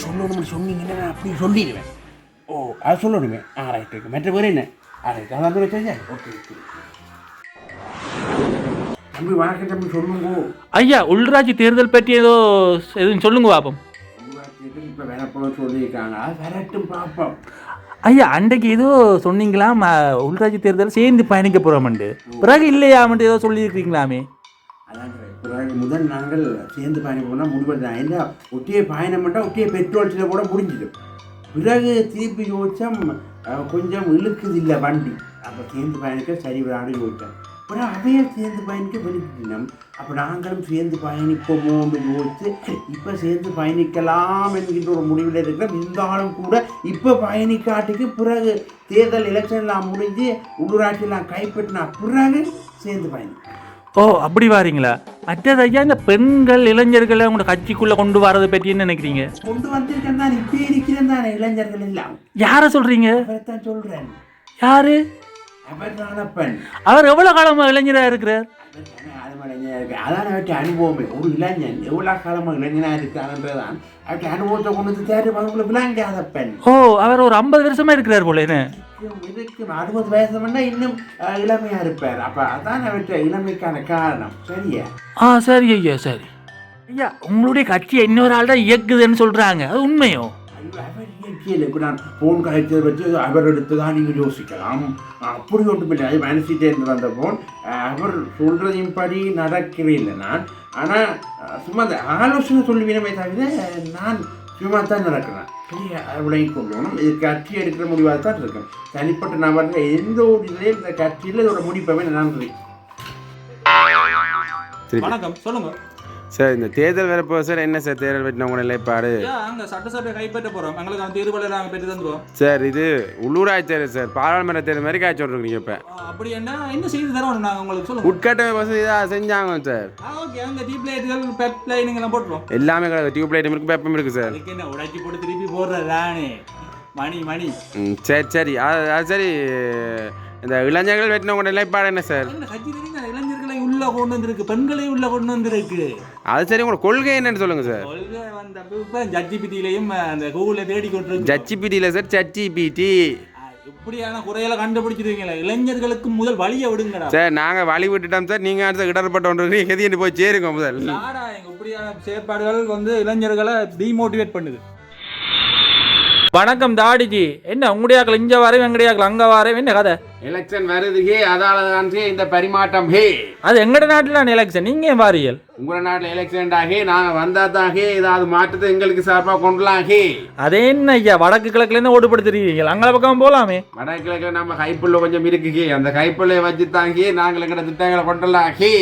சொல்லணும்னு சொன்னீங்கன்னா நான் அப்படி சொல்லிடுவேன். ஓ அது சொல்லணுமே. ஆ ரைட் மற்ற பேர் என்ன? ஆ ரைட் அதான் தெரிஞ்சா ஓகே ஓகே. தம்பி வணக்கம் தம்பி சொல்லுங்க. ஐயா உள்ராட்சி தேர்தல் பற்றி ஏதோ எதுவும் சொல்லுங்க பாப்போம். இப்போ வேணப்போ சொல்லியிருக்காங்க. அது வரட்டும் பார்ப்போம் ஐயா அன்றைக்கு ஏதோ சொன்னீங்களாம் அ, உள்ராட்சி தேர்தல் சேர்ந்து பயணிக்க போகிறோம்ண்டு பிறகு இல்லையாமட்டு ஏதோ சொல்லியிருக்கீங்களாமே அதான் பிறகு முதல் நாங்கள் சேர்ந்து பயணம் போனால் முடிவெடுத்தோம் என்ன ஒட்டியே பயணம் பண்ணால் ஒட்டியே பெட்ரோல் சில கூட முடிஞ்சிடும் பிறகு திருப்பி யோசிச்சம் கொஞ்சம் இழுக்குது இல்லை வண்டி. அப்போ சேர்ந்து பயணிக்க சரி விளையாடு யோசித்தேன் அப்புறம் அவையே சேர்ந்து பயணிக்க வெளியிட்டோம் அப்போ நாங்களும் சேர்ந்து பயணிப்போமோன்னு யோசித்து இப்போ சேர்ந்து பயணிக்கலாம் என்கின்ற ஒரு முடிவில் இருக்கிறோம். இருந்தாலும் கூட இப்போ பயணிக்காட்டுக்கு பிறகு தேர்தல் எலெக்ஷன்லாம் முடிஞ்சு உள்ளூராட்சியெல்லாம் கைப்பற்றினா பிறகு சேர்ந்து பயணிக்கும் ஓ அப்படி வாரீங்களா? மற்றது ஐயா இந்த பெண்கள் இளைஞர்களை உங்களோட கட்சிக்குள்ளே கொண்டு வரதை பற்றி என்ன நினைக்கிறீங்க? கொண்டு வந்திருக்கேன் தான் இப்போ இருக்கிறேன் தானே இளைஞர்கள் எல்லாம். யாரை சொல்கிறீங்க அவரைத்தான் சொல்றேன். யாரு? அவர் தானப்பன் அவர் எவ்வளோ காலமாக இளைஞராக இருக்கிறார்? அதான் அவற்றை அனுபவமே ஒரு இளைஞன் எவ்வளோ காலமாக இளைஞனா இருக்கான்றதான் அவற்றை அனுபவத்தை கொண்டு வந்து தேடி அவங்களை விளங்காத பெண் ஓ அவர் ஒரு ஐம்பது வருஷமா இருக்கிறார் போல இருக்கும், அறுபது வயசு பண்ணா இன்னும் இளமையா இருப்பார் அப்ப அதான் அவற்றை இளமைக்கான காரணம். சரியா? ஆ சரி ஐயா சரி. ஐயா உங்களுடைய கட்சியை இன்னொரு ஆள் தான் இயக்குதுன்னு சொல்கிறாங்க அது உண்மையோ? அவர் இயற்கையில் இப்போ நான் ஃபோன் கலைச்சதை வச்சு அவர் எடுத்து தான் நீங்கள் யோசிக்கலாம் அப்படி ஒன்றும் இல்லை அது மனசிட்டேருந்து வந்த ஃபோன் அவர் சொல்கிறதையும் படி நடக்கவே இல்லை நான் ஆனால் சும்மா அந்த ஆலோசனை சொல்லுவீனமே தவிர நான் சும்மா தான் நடக்கிறேன் பெரிய விலகி கொள்ளணும் இது கட்சி எடுக்கிற முடிவாக தான் இருக்கேன் தனிப்பட்ட நபர்கள் எந்த ஒரு இதுலேயும் இந்த கட்சியில் இதோட முடிப்பவே திருப்பி வணக்கம் சொல்லுங்க சார் இந்த தேர்தல் வரப்போ சார். என்ன சார் தேர்தல் பற்றின நிலைப்பாடு? அங்க சட்டசபையை கைப்பற்ற போறோம். எங்களுக்கு அந்த தீர்வுகளை நாங்கள் பெற்று தந்துருவோம். சார் இது உள்ளூராட்சி தேர்தல் சார். பாராளுமன்ற தேர்தல் மாதிரி காய்ச்சி விட்ருக்கீங்க இப்போ. அப்படி என்ன? என்ன செய்து தரோம் நாங்கள் உங்களுக்கு சொல்லுங்க. உட்கட்டமை வசதி தான் செஞ்சாங்க சார். ஓகே. அங்க டீப் லைட்டுகள் பெப் லைனுங்க எல்லாம் போட்டுருவோம். எல்லாமே கிடக்கு டியூப் லைட்டும் இருக்குது பெப்பம் இருக்குது சார். அதுக்கு என்ன உடைச்சி போட்டு திருப்பி போடுறதானே மணி மணி. ம் சரி சரி. அது அது சரி. இந்த இளைஞர்கள் வெட்டினவங்க நிலைப்பாடு என்ன சார்? உள்ள கொண்டு வந்திருக்கு பெண்களையும் உள்ள கொண்டு வந்திருக்கு. அது சரி உங்களோட கொள்கை என்னன்னு சொல்லுங்கள் சார். கொள்கை வந்த இப்போ ஜட்ஜி பித்தியிலையும் அந்த கூகுளில் தேடி கொண்டு இருக்கு ஜச்சி பிடியில் சார் சச்சி பிடி இப்படியான குறைகளை கண்டுபிடிச்சிருக்கீங்களா. இளைஞர்களுக்கு முதல் வழியை விடுங்கடா. சார் நாங்கள் வழி விட்டுட்டோம் சார். நீங்கள் அடுத்த இடர்பட்ட ஒன்று எதிர்த்து போய் சேருங்க முதல். இப்படியான செயற்பாடுகள் வந்து இளைஞர்களை டிமோட்டிவேட் பண்ணுது? வணக்கம் தாடிஜி. என்ன உங்களுடையாக்கள் இங்கே வரையும் எங்கடையாக்கள் அங்கே வரையும் என்ன கதை? எலெக்ஷன் வருது ஹே அதால தான் இந்த பரிமாற்றம் ஹே. அது எங்கட நாட்டில் எலெக்ஷன் நீங்கள் வாரியல் உங்களோட நாட்டில் எலெக்ஷன் ஆகி நாங்கள் ஹே ஏதாவது மாற்றத்தை எங்களுக்கு சார்பாக கொண்டுலாம் ஹே அதே என்ன ஐயா வடக்கு கிழக்குலேருந்து ஓடுபடுத்துறீங்க அங்கே பக்கம் போகலாமே வடகிழக்கில் நம்ம கைப்புள்ள கொஞ்சம் இருக்கு ஹே அந்த கைப்புள்ளைய வச்சு ஹே நாங்கள் எங்கட திட்டங்களை கொண்டுலாம் ஹே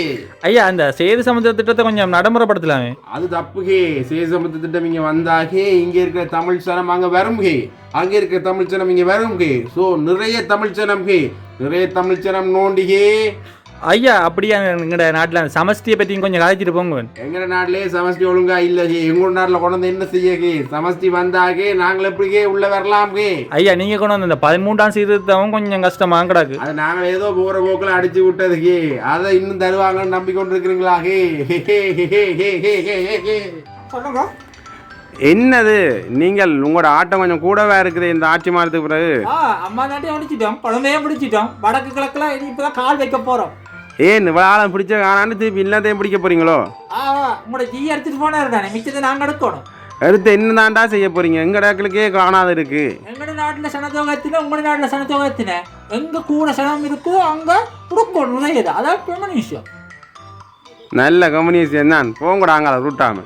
ஐயா அந்த சேது சமுத்திர திட்டத்தை கொஞ்சம் நடைமுறைப்படுத்தலாமே. அது தப்பு ஹே சேசமத்து திட்டம் இங்கே வந்தா ஹே இங்கே இருக்கிற தமிழ் சனம் அங்கே வரும் ஹே அங்கே இருக்கிற தமிழ் சனம் இங்கே வரும் ஹே ஸோ நிறைய தமிழ் சனம் ஹே நிறைய தமிழ் சனம் நோண்டி ஹே ஐயா அப்படியா எங்கட நாட்டில்? சமஸ்தியை பற்றி கொஞ்சம் கதைச்சிட்டு போங்க. எங்கட நாட்டிலே சமஸ்டி ஒழுங்கா இல்லை எங்கள் நாட்டில் கொண்டு வந்து என்ன செய்யக்கு சமஸ்டி வந்தாக்கு நாங்கள் எப்படிக்கே உள்ள வரலாம் ஐயா நீங்கள் கொண்டு வந்து இந்த பதிமூன்றாம் சீர்திருத்தம் கொஞ்சம் கஷ்டமா கிடக்கு. அது நாங்கள் ஏதோ போகிற போக்கில் அடிச்சு கே. அதை இன்னும் தருவாங்கன்னு நம்பிக்கொண்டிருக்கிறீங்களா சொல்லுங்க. என்னது? நீங்கள் உங்களோட ஆட்டம் கொஞ்சம் கூடவே இருக்குது இந்த ஆட்சி மாறத்துக்கு பிறகு? அம்மா நாட்டையும் அடிச்சிட்டோம் குழந்தையும் பிடிச்சிட்டோம். வடக்கு கிழக்குல இப்பதான் கால் வைக்க போகிறோம் ஏன் இவ்வளோ ஆழம் பிடிச்ச காணான்னு திருப்பி எல்லாத்தையும் பிடிக்க போறீங்களோ? உங்களோட ஜி எடுத்துட்டு போனாரு தானே. மிச்சத்தை நாங்க எடுக்கணும் அடுத்து என்னதான்டா செய்ய போறீங்க? எங்க இடங்களுக்கே காணாது இருக்கு. எங்கட நாட்டுல சனத்தொகத்தின உங்களோட நாட்டுல சனத்தொகத்தின எங்க கூட சனம் இருக்கோ அங்க கொடுக்கணும் அதான் பெமனிஷம் நல்ல கம்யூனிஸ்ட் தான் போங்கடாங்க அதை ரூட்டாம